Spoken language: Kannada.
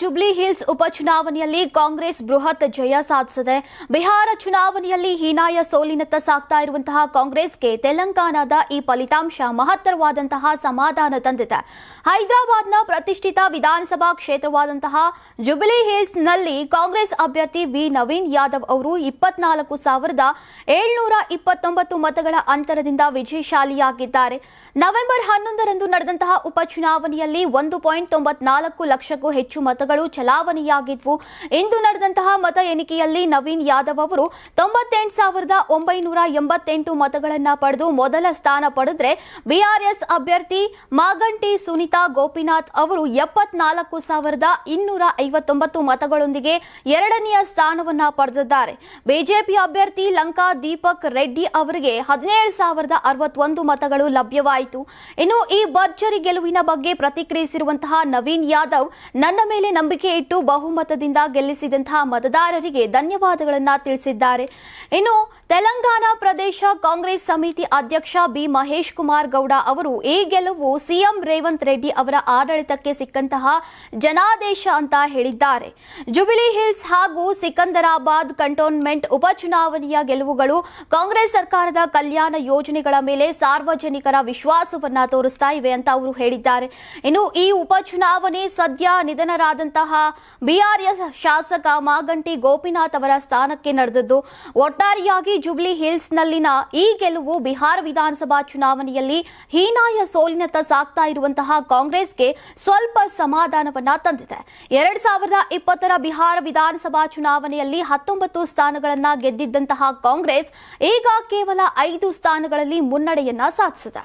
ಜುಬ್ಲಿ ಹಿಲ್ಸ್ ಉಪಚುನಾವಣೆಯಲ್ಲಿ ಕಾಂಗ್ರೆಸ್ ಬೃಹತ್ ಜಯ ಸಾಧಿಸಿದೆ. ಬಿಹಾರ ಚುನಾವಣೆಯಲ್ಲಿ ಹೀನಾಯ ಸೋಲಿನತ್ತ ಸಾಗ್ತಾ ಇರುವಂತಹ ಕಾಂಗ್ರೆಸ್ಗೆ ತೆಲಂಗಾಣದ ಈ ಫಲಿತಾಂಶ ಮಹತ್ತರವಾದಂತಹ ಸಮಾಧಾನ ತಂದಿದೆ. ಹೈದರಾಬಾದ್ನ ಪ್ರತಿಷ್ಠಿತ ವಿಧಾನಸಭಾ ಕ್ಷೇತ್ರವಾದಂತಹ ಜುಬ್ಲಿ ಹಿಲ್ಸ್ನಲ್ಲಿ ಕಾಂಗ್ರೆಸ್ ಅಭ್ಯರ್ಥಿ ವಿ. ನವೀನ್ ಯಾದವ್ ಅವರು ಇಪ್ಪತ್ನಾಲ್ಕು ಸಾವಿರದ ಏಳ್ನೂರ ಇಪ್ಪತ್ತೊಂಬತ್ತು ಮತಗಳ ಅಂತರದಿಂದ ವಿಜಯಶಾಲಿಯಾಗಿದ್ದಾರೆ. ನವೆಂಬರ್ ಹನ್ನೊಂದರಂದು ನಡೆದಂತಹ ಉಪಚುನಾವಣೆಯಲ್ಲಿ ಒಂದು ಪಾಯಿಂಟ್ ತೊಂಬತ್ನಾಲ್ಕು ಲಕ್ಷಕ್ಕೂ ಹೆಚ್ಚು ಮತಗಳು ಚಲಾವಣೆಯಾಗಿದ್ವು. ಇಂದು ನಡೆದಂತಹ ಮತ ಎಣಿಕೆಯಲ್ಲಿ ನವೀನ್ ಯಾದವ್ ಅವರು ತೊಂಬತ್ತೆಂಟು ಸಾವಿರದ ಒಂಬೈನೂರ ಎಂಬತ್ತೆಂಟು ಮತಗಳನ್ನ ಪಡೆದು ಮೊದಲ ಸ್ಥಾನ ಪಡೆದ್ರೆ ಬಿಆರ್ಎಸ್ ಅಭ್ಯರ್ಥಿ ಮಾಗಂಟಿ ಸುನಿತಾ ಗೋಪಿನಾಥ್ ಅವರು ಎಪ್ಪತ್ನಾಲ್ಕು ಸಾವಿರದ ಇನ್ನೂರ ಐವತ್ತೊಂಬತ್ತು ಮತಗಳೊಂದಿಗೆ ಎರಡನೆಯ ಸ್ಥಾನವನ್ನ ಪಡೆದಿದ್ದಾರೆ. ಬಿಜೆಪಿ ಅಭ್ಯರ್ಥಿ ಲಂಕಾ ದೀಪಕ್ ರೆಡ್ಡಿ ಅವರಿಗೆ ಹದಿನೇಳು ಸಾವಿರದ ಅರವತ್ತೊಂದು ಮತಗಳು ಲಭ್ಯವಾಯಿತು. ಇನ್ನು ಈ ಭರ್ಜರಿ ಗೆಲುವಿನ ಬಗ್ಗೆ ಪ್ರತಿಕ್ರಿಯಿಸಿರುವಂತಹ ನವೀನ್ ಯಾದವ್ ನನ್ನ ಮೇಲೆ ನಂಬಿಕೆ ಇಟ್ಟು ಬಹುಮತದಿಂದ ಗೆಲ್ಲಿಸಿದಂತಹ ಮತದಾರರಿಗೆ ಧನ್ಯವಾದಗಳನ್ನು ತಿಳಿಸಿದ್ದಾರೆ. ಇನ್ನು ತೆಲಂಗಾಣ ಪ್ರದೇಶ ಕಾಂಗ್ರೆಸ್ ಸಮಿತಿ ಅಧ್ಯಕ್ಷ ಬಿ ಮಹೇಶ್ ಕುಮಾರ್ ಗೌಡ ಅವರು ಈ ಗೆಲುವು ಸಿಎಂ ರೇವಂತ್ ರೆಡ್ಡಿ ಅವರ ಆಡಳಿತಕ್ಕೆ ಸಿಕ್ಕಂತಹ ಜನಾದೇಶ ಅಂತ ಹೇಳಿದ್ದಾರೆ. ಜುಬಿಲಿ ಹಿಲ್ಸ್ ಹಾಗೂ ಸಿಕಂದರಾಬಾದ್ ಕಂಟೋನ್ಮೆಂಟ್ ಉಪಚುನಾವಣೆಯ ಗೆಲುವುಗಳು ಕಾಂಗ್ರೆಸ್ ಸರ್ಕಾರದ ಕಲ್ಯಾಣ ಯೋಜನೆಗಳ ಮೇಲೆ ಸಾರ್ವಜನಿಕರ ವಿಶ್ವಾಸವನ್ನ ತೋರಿಸ್ತಾ ಇವೆ ಅಂತ ಅವರು ಹೇಳಿದ್ದಾರೆ. ಇನ್ನು ಈ ಉಪಚುನಾವಣೆ ಸದ್ಯ ನಿಧನರಾದಂತಹ ಬಿಆರ್ಎಸ್ ಶಾಸಕ ಮಾಗಂಟಿ ಗೋಪಿನಾಥ್ ಅವರ ಸ್ಥಾನಕ್ಕೆ ನಡೆದದ್ದು. ಒಟ್ಟಾರೆಯಾಗಿ ಜುಬ್ಲಿ ಹಿಲ್ಸ್ನಲ್ಲಿನ ಈ ಗೆಲುವು ಬಿಹಾರ ವಿಧಾನಸಭಾ ಚುನಾವಣೆಯಲ್ಲಿ ಹೀನಾಯ ಸೋಲಿನತ್ತ ಸಾಗ್ತಾ ಇರುವಂತಹ ಕಾಂಗ್ರೆಸ್ಗೆ ಸ್ವಲ್ಪ ಸಮಾಧಾನವನ್ನ ತಂದಿದೆ. ಎರಡ್ ಸಾವಿರದ ಇಪ್ಪತ್ತರ ಬಿಹಾರ ವಿಧಾನಸಭಾ ಚುನಾವಣೆಯಲ್ಲಿ ಹತ್ತೊಂಬತ್ತು ಸ್ಥಾನಗಳನ್ನ ಗೆದ್ದಿದ್ದಂತಹ ಕಾಂಗ್ರೆಸ್ ಈಗ ಕೇವಲ ಐದು ಸ್ಥಾನಗಳಲ್ಲಿ ಮುನ್ನಡೆಯನ್ನ ಸಾಧಿಸಿದೆ.